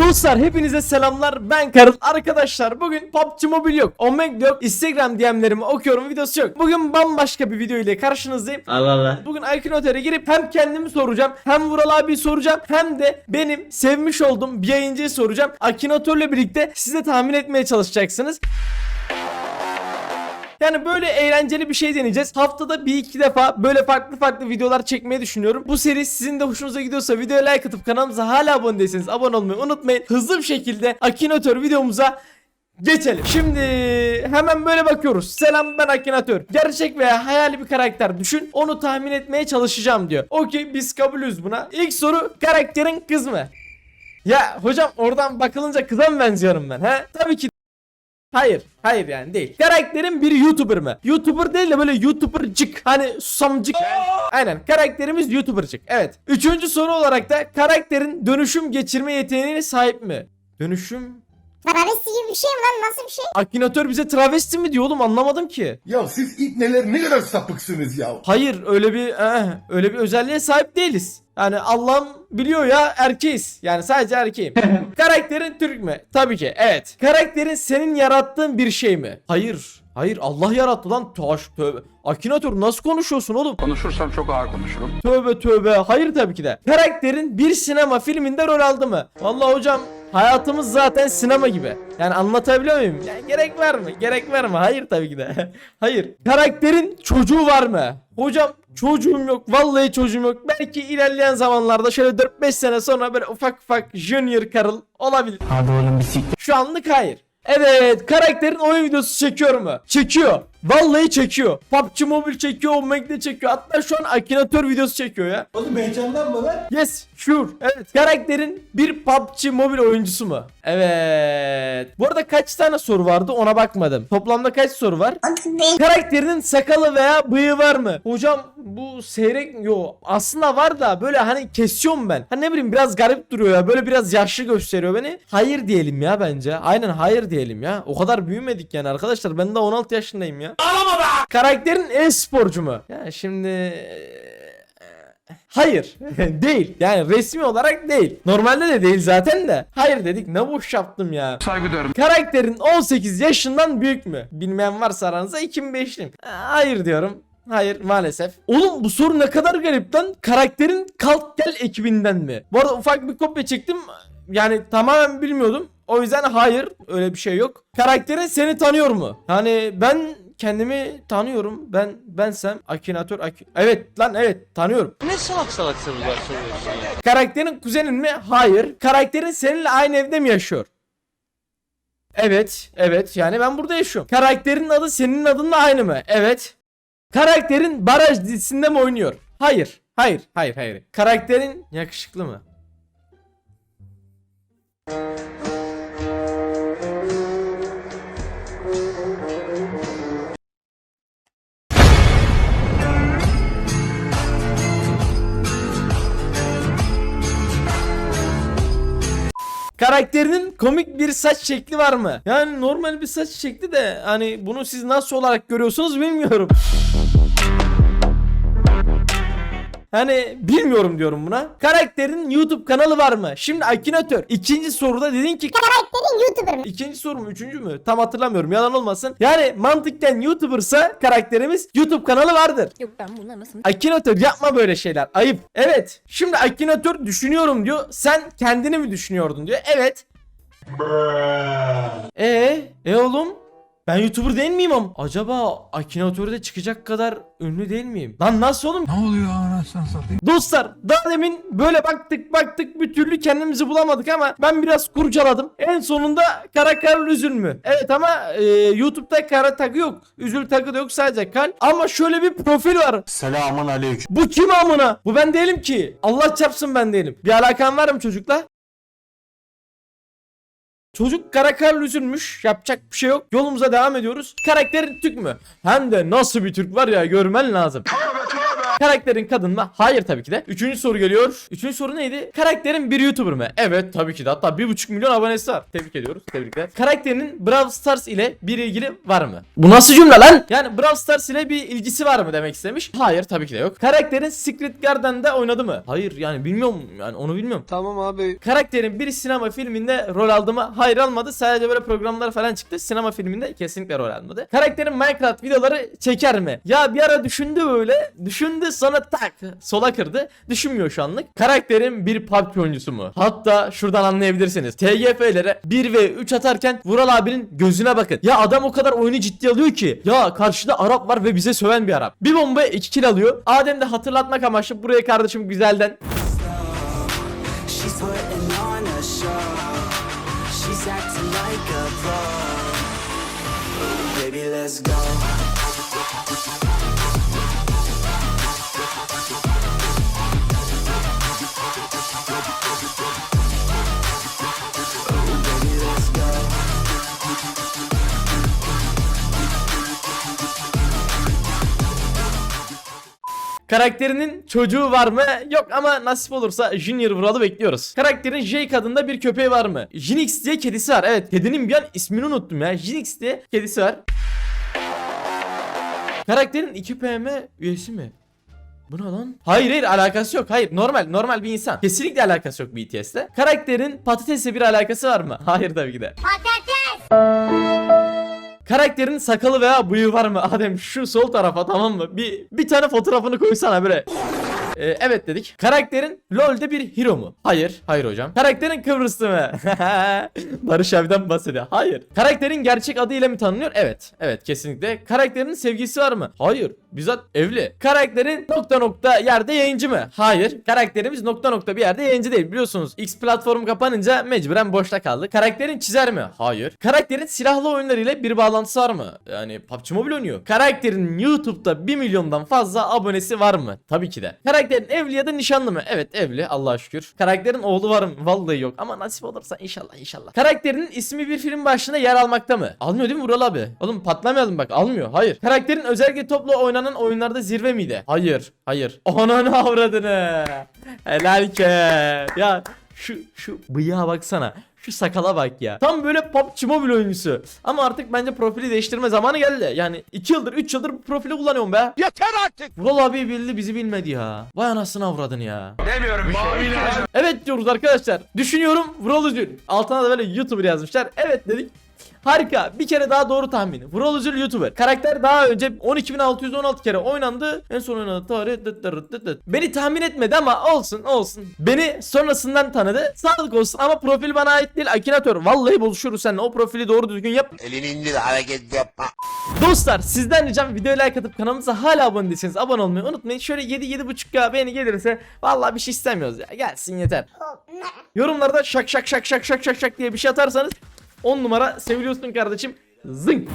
Dostlar hepinize selamlar. Ben Karıl. Arkadaşlar bugün PUBG Mobile yok. Omeg yok. Instagram DM'lerimi okuyorum. Videosu yok. Bugün bambaşka bir video ile karşınızdayım. Allah Allah. Bugün Akinoter'e girip hem kendimi soracağım hem Vural abi soracağım hem de benim sevmiş olduğum bir yayıncıyı soracağım. Akinotor'la birlikte size tahmin etmeye çalışacaksınız yani böyle eğlenceli bir şey deneyeceğiz. Haftada bir iki defa böyle farklı farklı videolar çekmeyi düşünüyorum. Bu seri sizin de hoşunuza gidiyorsa videoya like atıp kanalımıza hala abone değilseniz abone olmayı unutmayın. Hızlı bir şekilde Akinator videomuza geçelim. Şimdi hemen böyle bakıyoruz. Selam ben Akinator. Gerçek veya hayali bir karakter düşün. Onu tahmin etmeye çalışacağım diyor. Okey biz kabulüz buna. İlk soru karakterin kız mı? Ya hocam oradan bakılınca kıza mı benziyorum ben? He? Tabii ki Hayır, hayır yani değil. Karakterin bir YouTuber mı? YouTuber değil de böyle YouTubercık. Hani susamcık. Aynen. Karakterimiz YouTubercık. Evet. Üçüncü soru olarak da karakterin dönüşüm geçirme yeteneğine sahip mi? Dönüşüm? Travesti gibi bir şey mi lan? Nasıl bir şey? Akinator bize travesti mi diyor oğlum anlamadım ki. Ya siz ipneler ne kadar sapıksınız ya. Hayır öyle bir eh, öyle bir özelliğe sahip değiliz. Yani Allah'ım biliyor ya erkeğiz. Yani sadece erkeğim. Karakterin Türk mü? Tabii ki evet. Karakterin senin yarattığın bir şey mi? Hayır. Hayır Allah yarattı lan. Taş tövbe. Akinator nasıl konuşuyorsun oğlum? Konuşursam çok ağır konuşurum. Tövbe tövbe. Hayır tabii ki de. Karakterin bir sinema filminde rol aldı mı? Vallahi hocam hayatımız zaten sinema gibi. Yani anlatabiliyor muyum? Yani gerek var mı? Gerek var mı? Hayır tabii ki de. Hayır. Karakterin çocuğu var mı? Hocam çocuğum yok. Vallahi çocuğum yok. Belki ilerleyen zamanlarda şöyle 4-5 sene sonra böyle ufak ufak junior karıl olabilir. Hadi oğlum bisiklet. Şu anlık hayır. Evet karakterin oyun videosu çekiyor mu? Çekiyor. Vallahi çekiyor. PUBG Mobile çekiyor, Omeg'de çekiyor. Hatta şu an Akinator videosu çekiyor ya. Oğlum heyecanlanma lan. Yes, sure. Evet. Karakterin bir PUBG Mobile oyuncusu mu? Evet. Bu arada kaç tane soru vardı ona bakmadım. Toplamda kaç soru var? 35. Karakterinin sakalı veya bıyığı var mı? Hocam bu seyrek yo aslında var da böyle hani kesiyorum ben. Hani ne bileyim biraz garip duruyor ya. Böyle biraz yaşlı gösteriyor beni. Hayır diyelim ya bence. Aynen hayır diyelim ya. O kadar büyümedik yani arkadaşlar. Ben de 16 yaşındayım ya. Karakterin e-sporcu mu? Ya şimdi Hayır değil yani resmi olarak değil Normalde de değil zaten de Hayır dedik ne boş yaptım ya Saygı duyarım. Karakterin 18 yaşından büyük mü? Bilmeyen varsa aranızda 2005'liyim. Hayır diyorum. Hayır maalesef. Oğlum bu soru ne kadar garip lan. Karakterin Kalk Gel ekibinden mi? Bu arada ufak bir kopya çektim. Yani tamamen bilmiyordum. O yüzden hayır öyle bir şey yok. Karakterin seni tanıyor mu? Yani ben kendimi tanıyorum. Ben bensem Akinator Aki... Evet lan evet tanıyorum. Ne salak salak sorular soruyorsun ya? Karakterin kuzenin mi? Hayır. Karakterin seninle aynı evde mi yaşıyor? Evet, evet. Yani ben burada yaşıyorum. Karakterin adı senin adınla aynı mı? Evet. Karakterin Baraj dizisinde mi oynuyor? Hayır. Hayır, hayır, hayır. Karakterin yakışıklı mı? Karakterinin komik bir saç şekli var mı? Yani normal bir saç şekli de hani bunu siz nasıl olarak görüyorsunuz bilmiyorum. Hani bilmiyorum diyorum buna. Karakterin YouTube kanalı var mı? Şimdi Akinator ikinci soruda dedin ki Karakterin YouTuber mı? İkinci soru mu? Üçüncü mü? Tam hatırlamıyorum. Yalan olmasın. Yani mantıken YouTuber'sa karakterimiz YouTube kanalı vardır. Yok ben bunları nasıl... Akinator yapma böyle şeyler. Ayıp. Evet. Şimdi Akinator düşünüyorum diyor. Sen kendini mi düşünüyordun diyor. Evet. E e oğlum ben YouTuber değil miyim ama? Acaba Akinator'da çıkacak kadar ünlü değil miyim? Lan nasıl oğlum? Ne oluyor anasını satayım? Dostlar daha demin böyle baktık baktık bir türlü kendimizi bulamadık ama ben biraz kurcaladım. En sonunda kara karl üzül mü? Evet ama e, YouTube'da kara tagı yok. Üzül tagı da yok sadece kal. Ama şöyle bir profil var. Selamun aleyküm. Bu kim amına? Bu ben değilim ki. Allah çarpsın ben değilim. Bir alakan var mı çocukla? Çocuk karakter üzülmüş. Yapacak bir şey yok. Yolumuza devam ediyoruz. Karakterin Türk mü? Hem de nasıl bir Türk var ya görmen lazım. Karakterin kadın mı? Hayır tabii ki de. Üçüncü soru geliyor. Üçüncü soru neydi? Karakterin bir YouTuber mı? Evet tabii ki de. Hatta bir buçuk milyon abonesi var. Tebrik ediyoruz. Tebrikler. Karakterinin Brawl Stars ile bir ilgili var mı? Bu nasıl cümle lan? Yani Brawl Stars ile bir ilgisi var mı demek istemiş. Hayır tabii ki de yok. Karakterin Secret Garden'da oynadı mı? Hayır yani bilmiyorum. Yani onu bilmiyorum. Tamam abi. Karakterin bir sinema filminde rol aldı mı? Hayır almadı. Sadece böyle programlar falan çıktı. Sinema filminde kesinlikle rol almadı. Karakterin Minecraft videoları çeker mi? Ya bir ara düşündü böyle. Düşündü sonra tak sola kırdı. Düşünmüyor şu anlık. Karakterin bir PUBG oyuncusu mu? Hatta şuradan anlayabilirsiniz. TGF'lere 1 ve 3 atarken Vural abinin gözüne bakın. Ya adam o kadar oyunu ciddi alıyor ki. Ya karşıda Arap var ve bize söven bir Arap. Bir bombaya 2 kill alıyor. Adem de hatırlatmak amaçlı buraya kardeşim güzelden let's go. Karakterinin çocuğu var mı? Yok ama nasip olursa Junior Vural'ı bekliyoruz. Karakterin Jake adında bir köpeği var mı? Jinx diye kedisi var. Evet kedinin bir an ismini unuttum ya. Jinx diye kedisi var. Karakterin 2PM üyesi mi? Bu ne lan? Hayır hayır alakası yok. Hayır normal normal bir insan. Kesinlikle alakası yok BTS'le. Karakterin patatesle bir alakası var mı? Hayır tabii ki de. Karakterin sakalı veya bıyığı var mı? Adem şu sol tarafa tamam mı? Bir bir tane fotoğrafını koysana böyle. Ee, evet dedik. Karakterin LoL'de bir hero mu? Hayır. Hayır hocam. Karakterin Kıbrıslı mı? Barış abiden bahsediyor. Hayır. Karakterin gerçek adıyla mı tanınıyor? Evet. Evet kesinlikle. Karakterin sevgilisi var mı? Hayır. Bizzat evli. Karakterin nokta nokta yerde yayıncı mı? Hayır. Karakterimiz nokta nokta bir yerde yayıncı değil. Biliyorsunuz X platformu kapanınca mecburen boşta kaldı. Karakterin çizer mi? Hayır. Karakterin silahlı oyunlar ile bir bağlantısı var mı? Yani PUBG Mobile oynuyor. Karakterin YouTube'da 1 milyondan fazla abonesi var mı? Tabii ki de. Karakterin evli ya da nişanlı mı? Evet evli Allah'a şükür. Karakterin oğlu var mı? Vallahi yok ama nasip olursa inşallah inşallah. Karakterinin ismi bir film başlığında yer almakta mı? Almıyor değil mi Vural abi? Oğlum patlamayalım bak almıyor. Hayır. Karakterin özellikle toplu oynanan oyunlarda zirve miydi? Hayır. Hayır. Ananı avradını. Helal ke. Ya şu şu bıyığa baksana. Şu sakala bak ya. Tam böyle PUBG Mobile oyuncusu. Ama artık bence profili değiştirme zamanı geldi. Yani 2 yıldır 3 yıldır bu profili kullanıyorum be. Yeter artık. Vural abi bildi bizi bilmedi ya. Vay anasını avradın ya. Demiyorum bir şey. Evet diyoruz arkadaşlar. Düşünüyorum Vural Üzül. Altına da böyle YouTuber yazmışlar. Evet dedik. Harika. Bir kere daha doğru tahmin. Vural Üzül YouTuber. Karakter daha önce 12.616 kere oynandı. En son oynadığı tarih dıt dıt dıt dıt. Beni tahmin etmedi ama olsun olsun. Beni sonrasından tanıdı. Sağlık olsun ama profil bana ait değil. Akinator. Vallahi buluşuruz seninle. O profili doğru düzgün yap. Elini indir hareket yapma. Dostlar sizden ricam videoya like atıp kanalımıza hala abone değilseniz abone olmayı unutmayın. Şöyle 7-7.5k beğeni gelirse vallahi bir şey istemiyoruz ya. Gelsin yeter. Yorumlarda şak şak şak şak şak şak şak diye bir şey atarsanız 10 numara seviliyorsun kardeşim. Zınk.